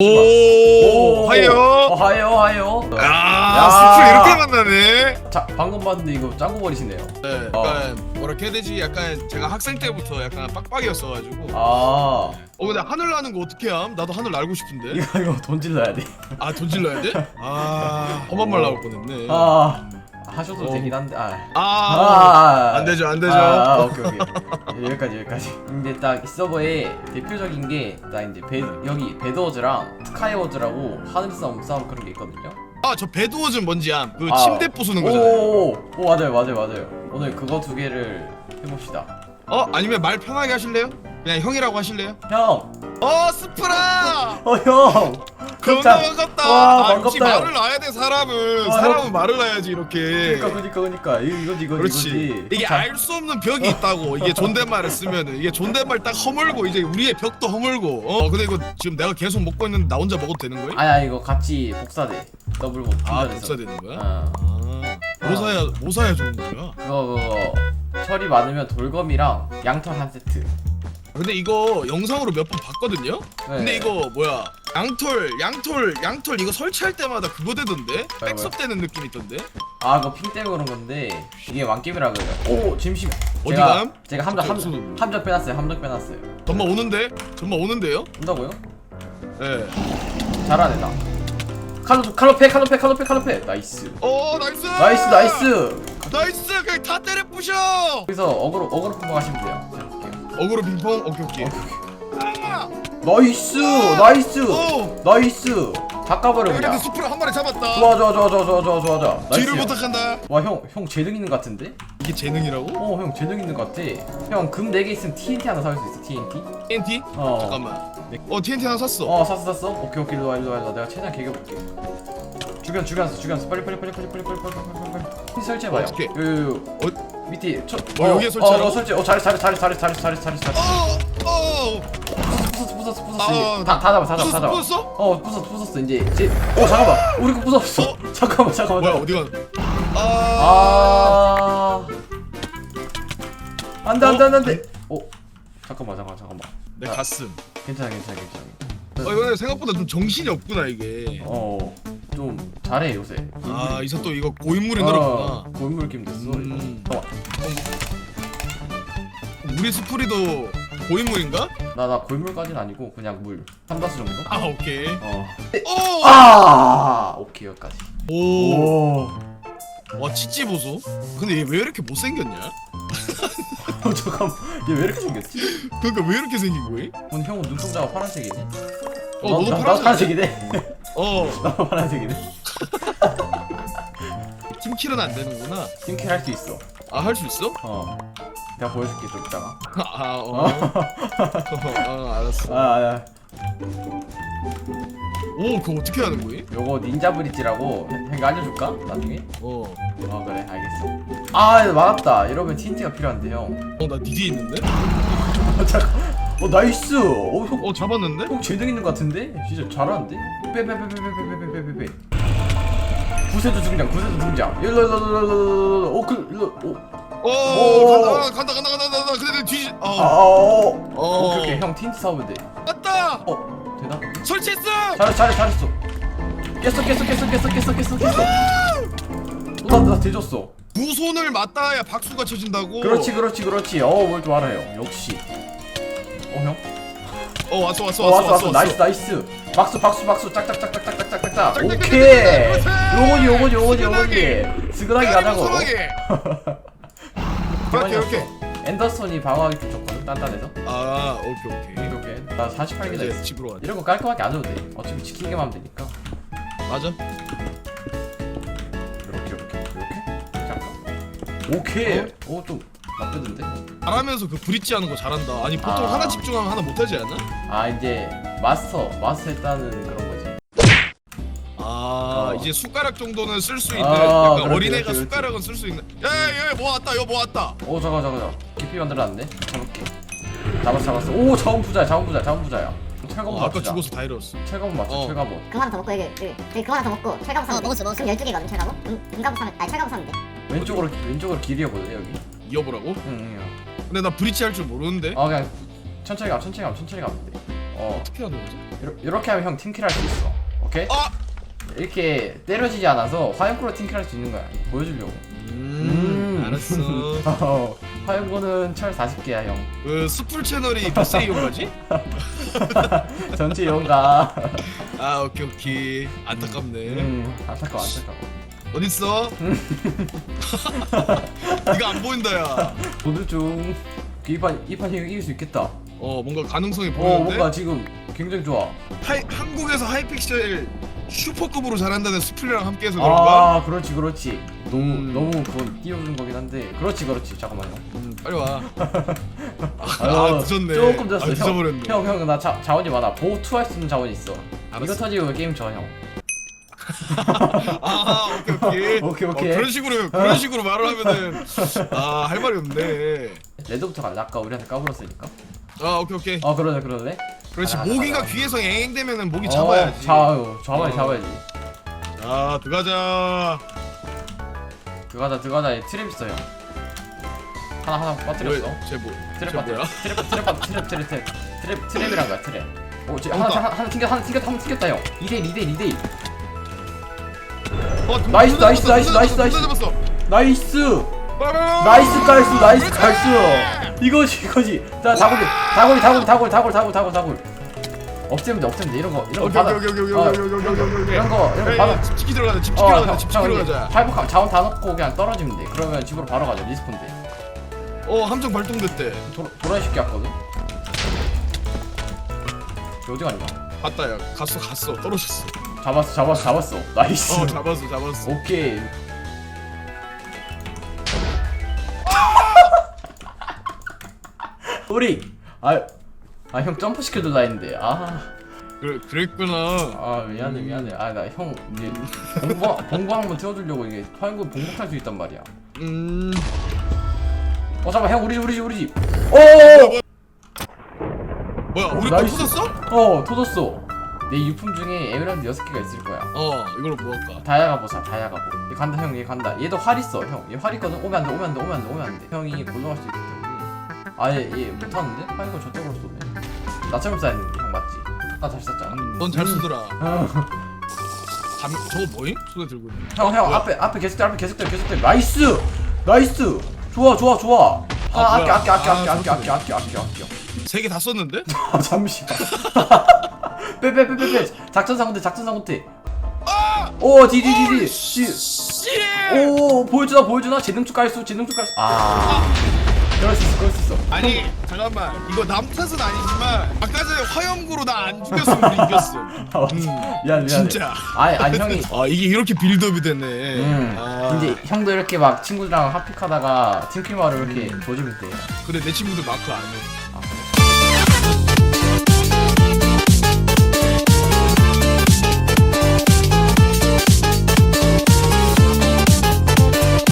오, 어, 하요. 하요 하요. 아, 야. 스프 이렇게 만나네. 자 방금 봤는데 이거 짱구 버리시네요. 네, 약간 뭐라 해야 되지? 약간 제가 학생 때부터 약간 빡빡이었어가지고. 아 어, 근데 하늘 나는 거 어떻게 함? 나도 하늘 날고 싶은데. 이거 이거 돈 질러야 돼. 아, 돈 질러야 돼? 아, 험한 말 나올 뻔했네. 아 하셔도 어. 되긴 한데 아. 아, 아, 안 되죠, 안 되죠. 아, 아, 오케이 오케이 여기까지 여기까지. 근데 딱 이 서버에 대표적인 게 딱 이제 배 여기 배드워즈랑 스카이워즈라고 하늘 싸움 싸움 그런 게 있거든요. 아, 저 배드워즈는 뭔지 암? 그 아. 침대 부수는 거잖아요. 오, 오 맞아요 맞아요 맞아요. 오늘 그거 두 개를 해봅시다. 어, 아니면 말 편하게 하실래요? 그냥 형이라고 하실래요? 형, 어, 스프라! 어 형. 겁나 자, 반갑다. 와, 아, 역시 반갑다, 말을 놔야 돼, 사람은. 와, 사람은 형. 말을 놔야지, 이렇게. 그러니까 그니까 그니까 이거 이거지 이거지 그렇지. 이거지. 이게 자, 알 수 없는 벽이 있다고. 이게 존댓말을 쓰면은 이게 존댓말 딱 허물고 이제 우리의 벽도 허물고. 어, 근데 이거 지금 내가 계속 먹고 있는데 나 혼자 먹어도 되는 거야? 아야 이거 같이 복사돼. 더블 복. 아. 복사되는 거야? 어. 아, 뭐 사야 뭐 사야 좋은 거야? 그거 그거 철이 많으면 돌검이랑 양털 한 세트. 근데 이거 영상으로 몇 번 봤거든요. 근데 네. 이거 뭐야? 양털, 양털, 양털 이거 설치할 때마다 그거 되던데? 뭐야? 백섭 되는 느낌 있던데? 아 그거 핑 때문에 그런 건데 이게 왕게임이라 그래요. 오 잠시만. 어디 제가, 감? 제가 함정 어디 함정 없어. 함정 빼놨어요. 함정 빼놨어요. 정말 오는데? 정말 오는데요? 온다고요? 예. 잘하네 나. 칼로 칼로페 칼로페 칼로페 칼로페 나이스. 어, 나이스! 나이스 나이스. 나이스! 그냥 다 때려 부셔! 여기서 어그로 어그로 하시면 돼요. 어그로 빙퐁. 오케이, 오케이. 아! 나이스 나이스 오! 나이스. 다 까버려 그래도 그냥. 스프를 한 마리 잡았다. 좋아 좋아 좋아 좋아 좋아 좋아 좋아 좋아. 뒤를 나이스. 부탁한다. 와형 형 재능 있는 것 같은데? 이게 재능이라고? 어 형 재능 있는 것 같아. 형금 4개 있으면 TNT 하나 살 수 있어 TNT? TNT? 어. 잠깐만. 네. 어, TNT 하나 샀어. 어 샀어 샀어? 오케이 오케이 일로와 일로와 일로와 내가 최대한 개겨볼게 주변 주변 주변 빨리 빨리 빨리 빨리 빨리 빨리 빨리 빨리 빨리 빨리 설치해봐요 어떻게? 요요요 어, 밑에 저 어, 여기에 설치하라고? 어, 어 설치 어 잘해 잘해 잘해 잘해 잘해 잘해 잘해 잘해 어, 어, 부쉈어 부�었어. 부�었어 아, 이제 다다 잡아 다 잡아 다 부쉈어, 잡아. 부쉈어? 어 부쉈어 부쉈어 이제 이제. 어 잠깐만. 우리 거 부쉈어. 잠깐만 잠깐만. 뭐야 어디가? 아, 아. 안돼 안돼 안돼 안돼. 어? 잠깐만 잠깐만 잠깐만. 내 가슴. 괜찮아 괜찮아 괜찮아. 어, 이거 생각보다 좀 정신이 없구나 이게. 어좀 잘해 요새. 아, 이사 또 이거 고인물이 어, 늘었구나. 고인물 게임 됐어 음. 이거 우리 스프리도 고인물인가? 나 나 고인물까지는 아니고 그냥 물 삼다수 정도? 아, 오케이. 어. 오! 아 오케이 여기까지 오! 오 와, 치찌 보소. 근데 얘 왜 이렇게 못 생겼냐? 어, 잠깐만 얘왜 이렇게 생겼지? 그러니까 왜 이렇게 생긴 거야? 오늘 형은 눈동자가 파란색이네 어, 너도 나, 나 파란색. 파란색이네 어, 나도 파란색이네 팀킬은 안 되는구나. 팀킬 할 수 있어 아, 할 수 있어? 어 내가 보여줄게 좀 이따가 아, 어. 어, 알았어. 아, 아 오, 그거 어떻게 하는 거야? 요거 닌자 브릿지라고 형이 알려줄까? 나중에? 어. 어 그래 알겠어 아 맞았다 이러면 TNT가 필요한데 형 어, 나 디디 있는데? 어, 잠깐 어 나이스 어 형, 어, 잡았는데? 형 재능 있는 것 같은데? 진짜 잘하는데? 빼빼빼빼빼빼빼빼빼빼 구세주 등장 구세주 등장 일로 일로 일로 일로 일로 오그 일로 오, 오. 간다, 간다, 간다, 간다, 간다. 근데 뒤, 어, 오아어 어, 오케이 오케이 형 TNT 사오면 돼 왔다. 어 되나? 설치했어. 잘했 잘했 잘했어 깼어 깼어 깼어 깼어 깼어 깼어 깼어 나나 대줬어 두 손을 맞닿아야 박수가 쳐진다고. 그렇지 그렇지 그렇지 어뭘 좀 알아요 역시 어 형 어, 왔어, 왔어, 어, 왔어, 왔어, 왔어. 나이스, 나이스. 박수, 박수, 박수, 짝짝짝짝짝짝짝짝. 짝짝짝짝, 오케이. 요거지, 요거지, 요거지. 요거지. 스근하게 가자고. 대 만이 오케이, 오케이. 없어. 앤더슨이 방어하기 좀 좋거든, 단단해서. 아, 오케이, 오케이. 이렇게. 나 48개나 이제 있어. 집으로 가자. 이런 거 깔끔하게 안 해도 돼. 어차피 지키기만 하면 되니까. 맞아. 이렇게, 이렇게, 이렇게. 잠깐. 오케이. 오, 좀 나쁘던데? 잘하면서 그 브릿지 하는 거 잘한다. 아니 보통 아. 하나 집중하면 하나 못하지 않나? 아, 이제 마스터, 마스터 했다는 그런 거지. 아 어. 이제 숟가락 정도는 쓸 수 있는 아, 약간 그렇지, 어린애가 그렇지, 숟가락은 쓸 수 있는. 왔다, 이거 뭐 왔다. 오, 잠깐, 잠깐, 잠깐. 깊이 만들어놨네. 잡을게. 잡았어, 잡았어. 오, 자원 부자야, 자원 부자, 자원 부자야. 철검 어, 아까 맞추자. 죽어서 다 잃었어. 철검 맞춰, 어. 철검. 금 하나 더 먹고 여기 여기 금 하나 더 먹고 철가루 사면 어, 먹었어, 먹었어. 그럼 12개거든 철가루? 금, 금가루 사면 아니 철가루 사면 돼 왼쪽으로 왼쪽으로 길이어보네 여기. 이어보라고? 응, 응. 근데 나 브릿지 할줄 모르는데 아 그냥 천천히 가, 천천히 가, 천천히 가면 돼. 어, 어떻게 하는 거지? 이렇게 하면 형 팀킬 할 수 있어 오케이? 아! 이렇게 때려지지 않아서 화염구로 팀킬 할 수 있는 거야 보여주려고 음, 음. 알았어. 어, 화염구는 철 40개야 형그 스풀 채널이 몇 세 이용가지? 전체 용가 아 오케이 오케이 안타깝네. 음 안타까워 안타까워 어딨어? 네가 안 보인다야. 보드 중 이판 이판 형 이길 수 있겠다 어 뭔가 가능성이 어 보이는데. 뭔가 지금 굉장히 좋아 하이, 한국에서 하이픽셀 슈퍼급으로 잘한다는 스플이랑 함께해서 그런가? 아 그렇지 그렇지 너무 음. 너무 그건 띄워준 거긴 한데 그렇지 그렇지 잠깐만요 음, 빨리 와. 아, 어, 늦었네. 조금 늦었어 아, 늦어버렸네. 형형나 자원이 많아 보호 투할 수 있는 자원이 있어 알았어. 이거 터지고 게임 져형 아 오케이 오케이. 오케이, 오케이. 어, 그런 식으로 그런 식으로 말을 하면은 아할 말이 없네. 레드부터 갈래 아까 우리한테 까불었으니까 아 오케이 오케이. 어 그러네 그러네 그렇지 모기가 가자. 귀에서 앵앵대면은 모기 어, 잡아야지. 잡아요 잡아야 어. 잡아야지 아 들어가자. 들어가자 들어가자 얘 트랩 있어 형 하나 하나 빠뜨렸어 쟤 뭐? 트랩 쟤 빠뜨 뭐야? 트랩 트랩 빠뜨 트랩 트랩 트랩 트랩 트랩이란 거야 트랩 오 쟤 하나 없다. 하나 하나 튕겨 하나 튕겼 하나 튕겼다 형 2대 2대 2대 어, 나이스, 둘다 나이스, 나이스, 나이스, 나이스. 잡았어. 나이스 나이스 나이스 깔수 나이스 이것이 이것이 자 다골이 다골이 다골 다골 다골 다골 다골 다골 없애면 돼 없애면 돼. 이런 거 이런 거 받아. 이런 거 이런 거 예, 받아. 예, 집 지키러 가자 집 어, 지키러 가자 집 지키러 가자. 팔복 자원 다 넣고 그냥 떨어지면 돼. 그러면 집으로 바로 가자 리스폰 돼어 함정 발동됐대. 돌아 쉽게 왔거든? 어디 갔냐? 갔다 야. 갔어 갔어. 떨어졌어. 잡았어 잡았어 잡았어. 나이스. 어 잡았어 잡았어. 오케이. 우리 아 아 형 점프 시켜줄라 했는데 아. 그래, 그랬구나. 아 미안해 미안해. 아 나 형 이제 공부 공부 한번 태워주려고 이게 파인구 봉복할 수 있단 말이야. 음. 어 잠깐 형 우리 집 우리 집 우리 집오 뭐야 우리 거 나이스. 터졌어? 어 터졌어. 내 유품 중에 에메랄드 6개가 있을 거야. 어 이걸로 뭐 할까? 다이아가 보자 다이아가 보. 얘 간다 형. 얘 간다. 얘도 활 있어 형얘 활 있거든? 오면 안돼 오면 안돼 오면 안돼 오면 안돼. 형이 골동할 수 때문에 아예 얘 못하는데? 파이가 저쪽으로 쏘네 나처럼 쏴있는데 형 맞지? 아까 잘 쐈잖아 넌 잘 쓰더라 어. 감, 저거 뭐임? 손에 들고 있는 형, 형, 앞에, 앞에 계속 돼, 앞에 계속 돼, 계속 돼. 나이스! 나이스! 좋아, 좋아, 좋아. 아, 아, 아껴, 뭐야. 아껴, 아껴, 아, 아껴, 아껴, 잠깐만. 아껴, 아껴, 아껴, 아껴. 세개 다 썼는데? 아, 잠시만. 빼, 빼, 빼, 빼, 빼. 작전상 못해, 작전상 못해. 오, 디, 디, 디, 디. 디. 씨 오, 보여주나, 보여주나? 재능축 깔수, 재능축 깔수. 아. 그럴 수 있어, 그럴 수 있어. 아니 잠깐만 이거 남 탓은 아니지만 아까 전에 화염구로 나 안 죽였으면 우리 이겼어 아, 맞아. 음, 미안, 미안. 진짜 아니, 아니, 형이. 아 이게 이렇게 빌드업이 됐네 음, 아, 이제 형도 이렇게 막 친구들이랑 핫픽하다가 팀킬마를 이렇게 조지면 돼. 그래 내 친구들 마크 안해 아,